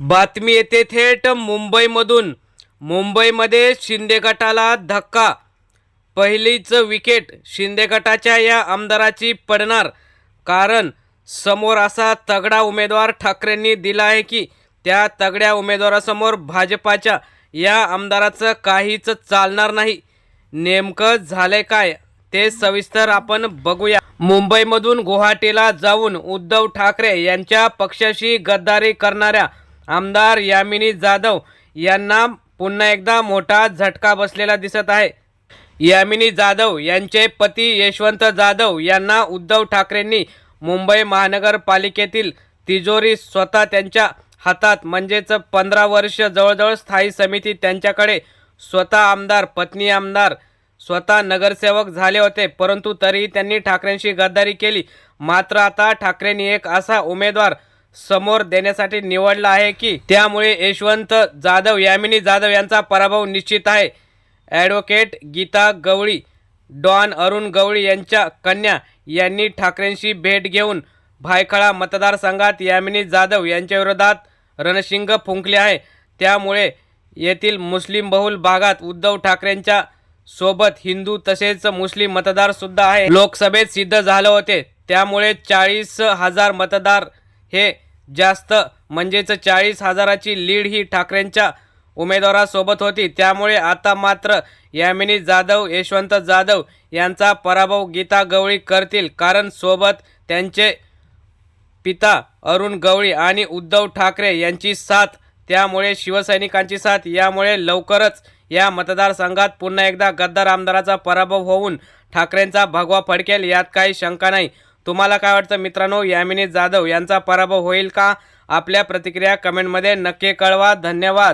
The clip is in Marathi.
बातमी येते थेट मुंबईमधून. मुंबईमध्ये शिंदे गटाला धक्का. पहिलीच विकेट शिंदे गटाच्या या आमदाराची पडणार. कारण समोर असा तगडा उमेदवार ठाकरेंनी दिला आहे की त्या तगड्या उमेदवारासमोर भाजपाच्या या आमदाराचं काहीच चालणार नाही. नेमकं झालंय काय ते सविस्तर आपण बघूया. मुंबईमधून गुवाहाटीला जाऊन उद्धव ठाकरे यांच्या पक्षाशी गद्दारी करणाऱ्या आमदार यामिनी जाधव यांना पुन्हा एकदा मोठा झटका बसलेला दिसत आहे. यामिनी जाधव यांचे पती यशवंत जाधव यांना उद्धव ठाकरेंनी मुंबई महानगरपालिकेतील तिजोरी स्वतः त्यांच्या हातात म्हणजेच पंधरा वर्ष जवळजवळ स्थायी समिती त्यांच्याकडे स्वतः आमदार पत्नी आमदार स्वतः नगरसेवक झाले होते. परंतु तरीही त्यांनी ठाकरेंशी गद्दारी केली. मात्र आता ठाकरेंनी एक असा उमेदवार समोर देण्यासाठी निवडला आहे की त्यामुळे यशवंत जाधव यामिनी जाधव यांचा पराभव निश्चित आहे. ॲडव्होकेट गीता गवळी डॉन अरुण गवळी यांच्या कन्या यांनी ठाकरेंशी भेट घेऊन भायखळा मतदारसंघात यामिनी जाधव यांच्याविरोधात रणशिंग फुंकले आहे. त्यामुळे येथील मुस्लिम बहुल भागात उद्धव ठाकरेंच्या सोबत हिंदू तसेच मुस्लिम मतदारसुद्धा आहे. लोकसभेत सिद्ध झाले होते. त्यामुळे चाळीस हजार मतदार हे जास्त म्हणजेच चाळीस हजाराची लीड ही ठाकरेंच्या उमेदवारासोबत होती. त्यामुळे आता मात्र यामिनी जाधव यशवंत जाधव यांचा पराभव गीता गवळी करतील. कारण सोबत त्यांचे पिता अरुण गवळी आणि उद्धव ठाकरे यांची साथ त्यामुळे शिवसैनिकांची साथ यामुळे लवकरच या मतदारसंघात पुन्हा एकदा गद्दार आमदाराचा पराभव होऊन ठाकरेंचा भगवा फडकेल यात काही शंका नाही. तुम्हाला काय वाटतं मित्रांनो? यामिनी जाधव यांचा पराभव होईल का? आपल्या प्रतिक्रिया कमेंटमध्ये नक्की कळवा. धन्यवाद.